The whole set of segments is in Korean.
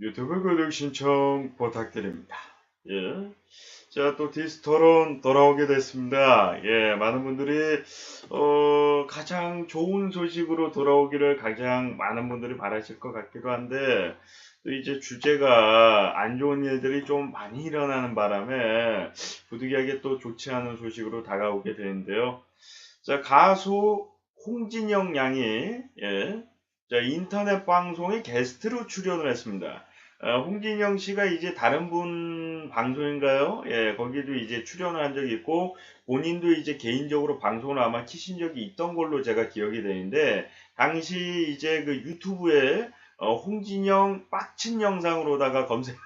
유튜브 구독 신청 부탁드립니다. 예. 자, 또 디스토론 돌아오게 됐습니다. 예, 많은 분들이, 어, 가장 좋은 소식으로 돌아오기를 가장 많은 분들이 바라실 것 같기도 한데, 또 이제 주제가 안 좋은 일들이 좀 많이 일어나는 바람에 부득이하게 또 좋지 않은 소식으로 다가오게 되는데요. 자, 가수 홍진영 양이, 예, 자, 인터넷 방송에 게스트로 출연을 했습니다. 어, 홍진영 씨가 이제 다른 분 방송인가요? 예, 거기도 이제 출연을 한 적이 있고, 본인도 이제 개인적으로 방송을 아마 키신 적이 있던 걸로 제가 기억이 되는데, 당시 이제 그 유튜브에 어, 홍진영 빡친 영상으로다가 검색,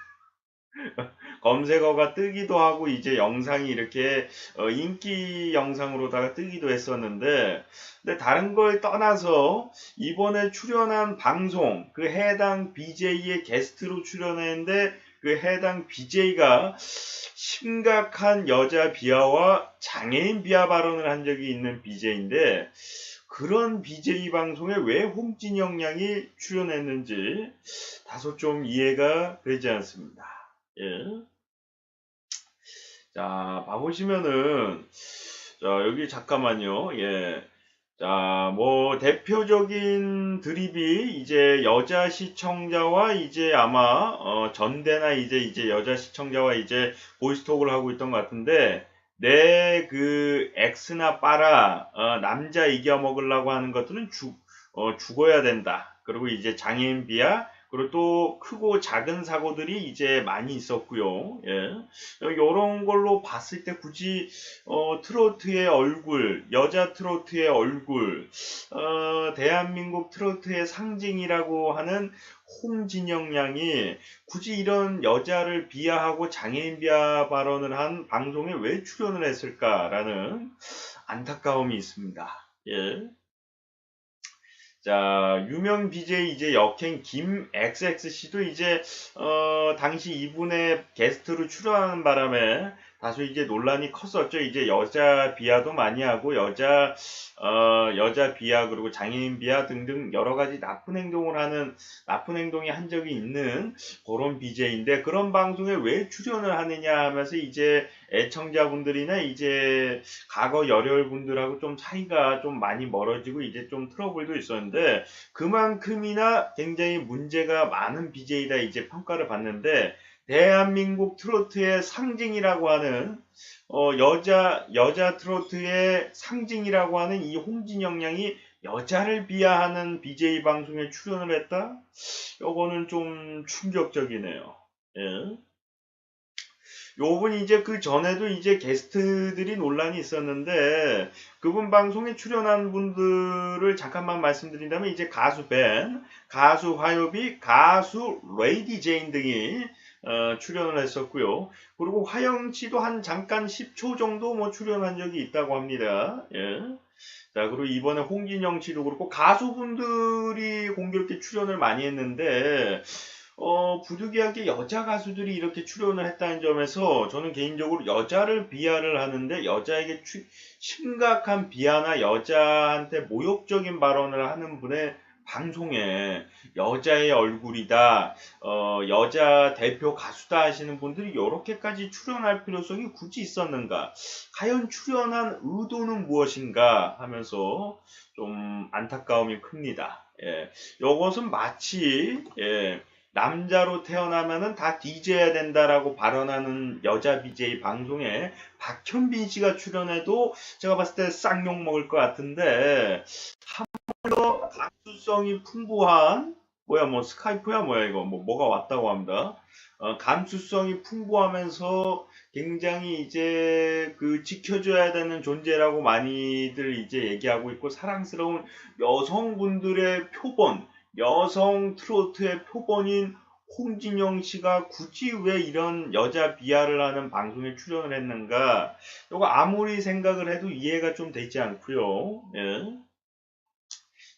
검색어가 뜨기도 하고, 이제 영상이 이렇게 어, 인기 영상으로다가 뜨기도 했었는데, 근데 다른 걸 떠나서 이번에 출연한 방송, 그 해당 BJ의 게스트로 출연했는데, 그 해당 BJ가 심각한 여자 비하와 장애인 비하 발언을 한 적이 있는 BJ인데, 그런 BJ 방송에 왜 홍진영 양이 출연했는지 다소 좀 이해가 되지 않습니다. 예. 자, 봐보시면은, 자, 여기 잠깐만요. 예. 자, 뭐, 대표적인 드립이 이제 여자 시청자와 이제 아마, 어, 전대나 이제, 이제 여자 시청자와 이제 보이스톡을 하고 있던 것 같은데, 내 그 X나 빠라, 어, 남자 이겨먹으려고 하는 것들은 죽, 어, 죽어야 된다. 그리고 이제 장애인 비하, 그리고 또 크고 작은 사고들이 이제 많이 있었고요. 예. 이런 걸로 봤을 때 굳이 어, 트로트의 얼굴, 여자 트로트의 얼굴, 어, 대한민국 트로트의 상징이라고 하는 홍진영 양이 굳이 이런 여자를 비하하고 장애인 비하 발언을 한 방송에 왜 출연을 했을까라는 안타까움이 있습니다. 예. 자, 유명 BJ 이제 역행 김 XX씨도 이제 어, 당시 이분의 게스트로 출연하는 바람에 다소 이제 논란이 컸었죠. 이제 여자 비하도 많이 하고 여자 어, 여자 비하 그리고 장애인 비하 등등 여러 가지 나쁜 행동을 하는 나쁜 행동이 한 적이 있는 그런 BJ인데 그런 방송에 왜 출연을 하느냐 하면서 이제 애청자분들이나 이제 과거 열혈분들하고 좀 사이가 좀 많이 멀어지고 이제 좀 트러블도 있었는데 그만큼이나 굉장히 문제가 많은 BJ다 이제 평가를 받는데 대한민국 트로트의 상징이라고 하는 어, 여자 여자 트로트의 상징이라고 하는 이 홍진영 양이 여자를 비하하는 BJ 방송에 출연을 했다? 요거는 좀 충격적이네요. 예. 요분 이제 그 전에도 이제 게스트들이 논란이 있었는데 그분 방송에 출연한 분들을 잠깐만 말씀드린다면 이제 가수 벤, 가수 화요비, 가수 레이디 제인 등이 어, 출연을 했었고요. 그리고 화영 씨도 한 잠깐 10초 정도 뭐 출연한 적이 있다고 합니다. 예. 자, 그리고 이번에 홍진영 씨도 그렇고 가수분들이 공교롭게 출연을 많이 했는데 어, 부득이하게 여자 가수들이 이렇게 출연을 했다는 점에서 저는 개인적으로 여자를 비하를 하는데 여자에게 추, 심각한 비하나 여자한테 모욕적인 발언을 하는 분의 방송에 여자의 얼굴이다, 어, 여자 대표 가수다 하시는 분들이 이렇게까지 출연할 필요성이 굳이 있었는가? 과연 출연한 의도는 무엇인가 하면서 좀 안타까움이 큽니다. 예, 이것은 마치 예, 남자로 태어나면은 다 DJ해야 된다라고 발언하는 여자 BJ 방송에 박현빈 씨가 출연해도 제가 봤을 때 쌍욕 먹을 것 같은데 한번더 감수성이 풍부한 뭐야 뭐 스카이프야 뭐야 이거 뭐 뭐가 왔다고 합니다. 어, 감수성이 풍부하면서 굉장히 이제 그 지켜줘야 되는 존재라고 많이들 이제 얘기하고 있고 사랑스러운 여성분들의 표본 여성 트로트의 표본인 홍진영 씨가 굳이 왜 이런 여자 비하를 하는 방송에 출연을 했는가? 이거 아무리 생각을 해도 이해가 좀 되지 않고요. 예.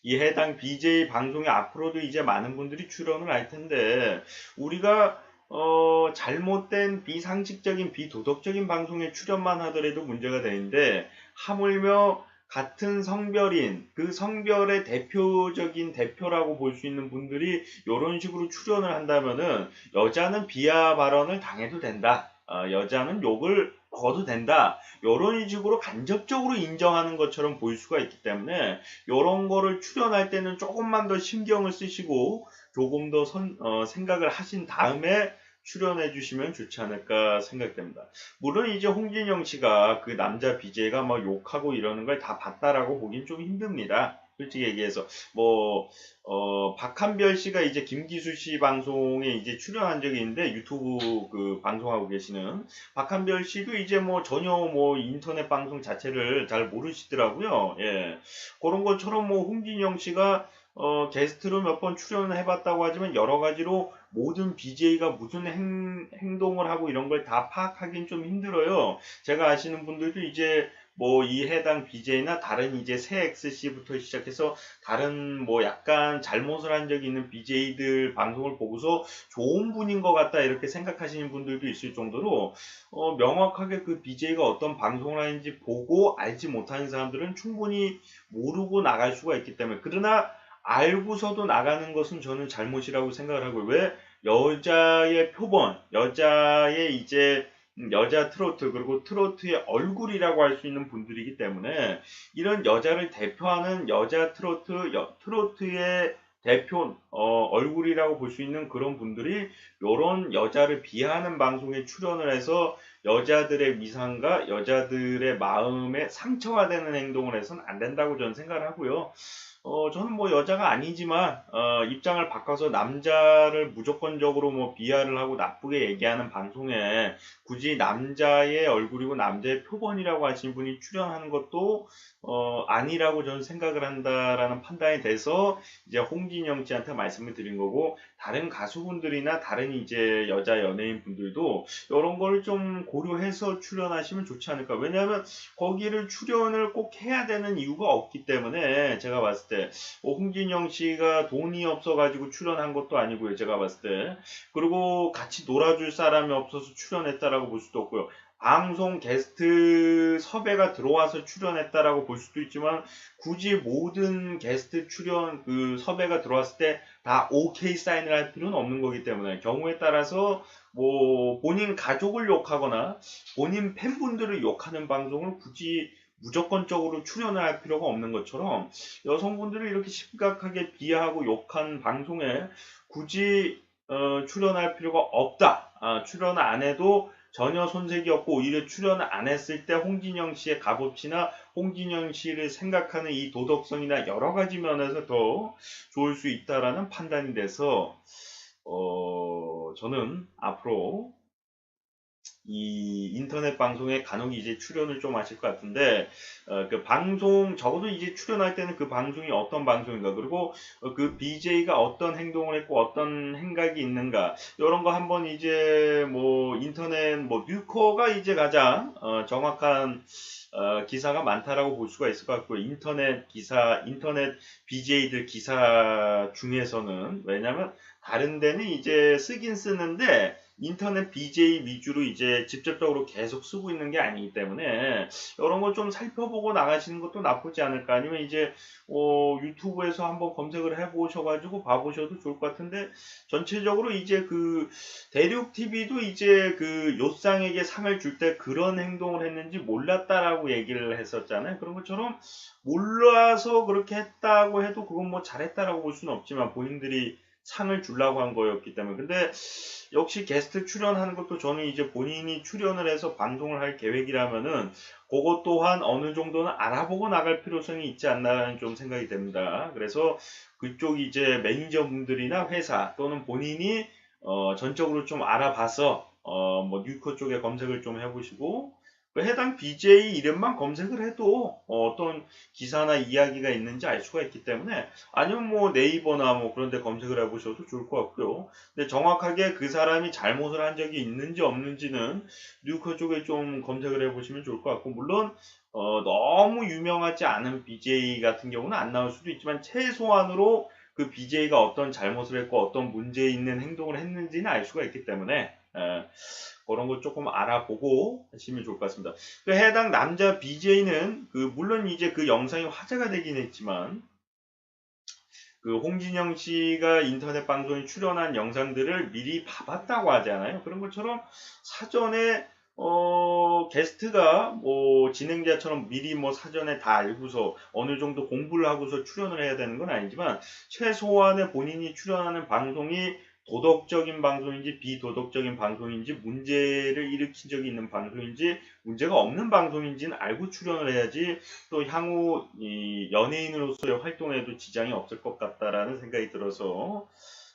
이 해당 BJ 방송에 앞으로도 이제 많은 분들이 출연을 할 텐데 우리가 어, 잘못된 비상식적인 비도덕적인 방송에 출연만 하더라도 문제가 되는데 하물며 같은 성별인 그 성별의 대표적인 대표라고 볼 수 있는 분들이 이런 식으로 출연을 한다면은 여자는 비하 발언을 당해도 된다. 어, 여자는 욕을 먹어도 된다. 이런 식으로 간접적으로 인정하는 것처럼 보일 수가 있기 때문에 이런 거를 출연할 때는 조금만 더 신경을 쓰시고 조금 더 선, 어, 생각을 하신 다음에 출연해 주시면 좋지 않을까 생각됩니다. 물론 이제 홍진영 씨가 그 남자 BJ가 막 욕하고 이러는 걸 다 봤다라고 보긴 좀 힘듭니다. 솔직히 얘기해서 뭐 어, 박한별 씨가 이제 김기수 씨 방송에 이제 출연한 적이 있는데 유튜브 그 방송하고 계시는 박한별 씨도 이제 뭐 전혀 뭐 인터넷 방송 자체를 잘 모르시더라고요. 예. 그런 것처럼 뭐 홍진영 씨가 어, 게스트로 몇 번 출연을 해봤다고 하지만 여러 가지로 모든 BJ가 무슨 행, 행동을 하고 이런 걸 다 파악하기는 좀 힘들어요. 제가 아시는 분들도 이제 뭐이 해당 BJ나 다른 이제 새 XC부터 시작해서 다른 뭐 약간 잘못을 한 적이 있는 BJ들 방송을 보고서 좋은 분인 것 같다 이렇게 생각하시는 분들도 있을 정도로 어, 명확하게 그 BJ가 어떤 방송을 하는지 보고 알지 못하는 사람들은 충분히 모르고 나갈 수가 있기 때문에 그러나 알고서도 나가는 것은 저는 잘못이라고 생각을 하고요. 왜 여자의 표본, 여자의 이제 여자 트로트 그리고 트로트의 얼굴이라고 할 수 있는 분들이기 때문에 이런 여자를 대표하는 여자 트로트 여, 트로트의 대표 어, 얼굴이라고 볼 수 있는 그런 분들이 이런 여자를 비하하는 방송에 출연을 해서 여자들의 위상과 여자들의 마음에 상처가 되는 행동을 해서는 안 된다고 저는 생각을 하고요. 어, 저는 뭐 여자가 아니지만, 어, 입장을 바꿔서 남자를 무조건적으로 뭐 비하를 하고 나쁘게 얘기하는 방송에 굳이 남자의 얼굴이고 남자의 표본이라고 하신 분이 출연하는 것도, 어, 아니라고 저는 생각을 한다라는 판단이 돼서 이제 홍진영 씨한테 말씀을 드린 거고, 다른 가수분들이나 다른 이제 여자 연예인 분들도 이런 걸 좀 고려해서 출연하시면 좋지 않을까. 왜냐하면 거기를 출연을 꼭 해야 되는 이유가 없기 때문에 제가 봤을 때 어, 홍진영 씨가 돈이 없어가지고 출연한 것도 아니고요. 제가 봤을 때. 그리고 같이 놀아줄 사람이 없어서 출연했다라고 볼 수도 없고요. 방송 게스트 섭외가 들어와서 출연했다라고 볼 수도 있지만 굳이 모든 게스트 출연 그 섭외가 들어왔을 때 다 OK 사인을 할 필요는 없는 거기 때문에 경우에 따라서 뭐 본인 가족을 욕하거나 본인 팬분들을 욕하는 방송을 굳이 무조건적으로 출연을 할 필요가 없는 것처럼 여성분들을 이렇게 심각하게 비하하고 욕한 방송에 굳이 어, 출연할 필요가 없다. 아, 출연 안 해도 전혀 손색이 없고 오히려 출연을 안 했을 때 홍진영 씨의 값어치나 홍진영 씨를 생각하는 이 도덕성이나 여러 가지 면에서 더 좋을 수 있다라는 판단이 돼서 어, 저는 앞으로 이 인터넷 방송에 간혹 이제 출연을 좀 하실 것 같은데 어, 그 방송 적어도 이제 출연할 때는 그 방송이 어떤 방송인가? 그리고 어, 그 BJ가 어떤 행동을 했고 어떤 행각이 있는가? 이런 거 한번 이제 뭐 인터넷 뭐 뉴코가 이제 가장 어, 정확한 어, 기사가 많다라고 볼 수가 있을 것 같고 인터넷 기사 인터넷 BJ들 기사 중에서는. 왜냐면 다른 데는 이제 쓰긴 쓰는데 인터넷 BJ 위주로 이제 직접적으로 계속 쓰고 있는 게 아니기 때문에 이런 거좀 살펴보고 나가시는 것도 나쁘지 않을까 아니면 이제 어, 유튜브에서 한번 검색을 해보셔가지고 봐보셔도 좋을 것 같은데 전체적으로 이제 그 대륙 TV도 이제 그 요상에게 상을 줄 때 그런 행동을 했는지 몰랐다라고 얘기를 했었잖아요. 그런 것처럼 몰라서 그렇게 했다고 해도 그건 뭐 잘했다라고 볼 수는 없지만 본인들이 상을 주려고 한 거였기 때문에 근데 역시 게스트 출연하는 것도 저는 이제 본인이 출연을 해서 방송을 할 계획이라면은 그것 또한 어느 정도는 알아보고 나갈 필요성이 있지 않나라는 좀 생각이 됩니다. 그래서 그쪽 이제 매니저분들이나 회사 또는 본인이 어 전적으로 좀 알아봐서 어 뭐 뉴코 쪽에 검색을 좀 해보시고 그 해당 BJ 이름만 검색을 해도 어떤 기사나 이야기가 있는지 알 수가 있기 때문에 아니면 뭐 네이버나 뭐 그런 데 검색을 해보셔도 좋을 것 같고요. 근데 정확하게 그 사람이 잘못을 한 적이 있는지 없는지는 뉴커 쪽에 좀 검색을 해보시면 좋을 것 같고 물론 어, 너무 유명하지 않은 BJ 같은 경우는 안 나올 수도 있지만 최소한으로 그 BJ가 어떤 잘못을 했고 어떤 문제 있는 행동을 했는지는 알 수가 있기 때문에 에, 그런 거 조금 알아보고 하시면 좋을 것 같습니다. 그 해당 남자 BJ는 그 물론 이제 그 영상이 화제가 되긴 했지만 그 홍진영 씨가 인터넷 방송에 출연한 영상들을 미리 봐봤다고 하잖아요. 그런 것처럼 사전에 어, 게스트가 뭐 진행자처럼 미리 뭐 사전에 다 알고서 어느 정도 공부를 하고서 출연을 해야 되는 건 아니지만 최소한의 본인이 출연하는 방송이 도덕적인 방송인지 비도덕적인 방송인지 문제를 일으킨 적이 있는 방송인지 문제가 없는 방송인지는 알고 출연을 해야지 또 향후 이 연예인으로서의 활동에도 지장이 없을 것 같다라는 생각이 들어서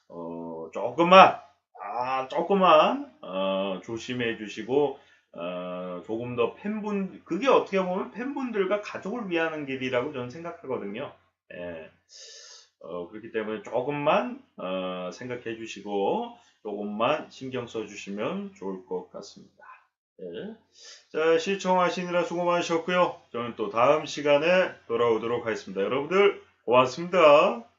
어, 조금만 아 조금만 어, 조심해 주시고 어, 조금 더 팬분 그게 어떻게 보면 팬분들과 가족을 위하는 길이라고 저는 생각하거든요. 예. 어, 그렇기 때문에 조금만 어, 생각해 주시고 조금만 신경 써 주시면 좋을 것 같습니다. 예. 자, 시청하시느라 수고 많으셨고요. 저는 또 다음 시간에 돌아오도록 하겠습니다. 여러분들 고맙습니다.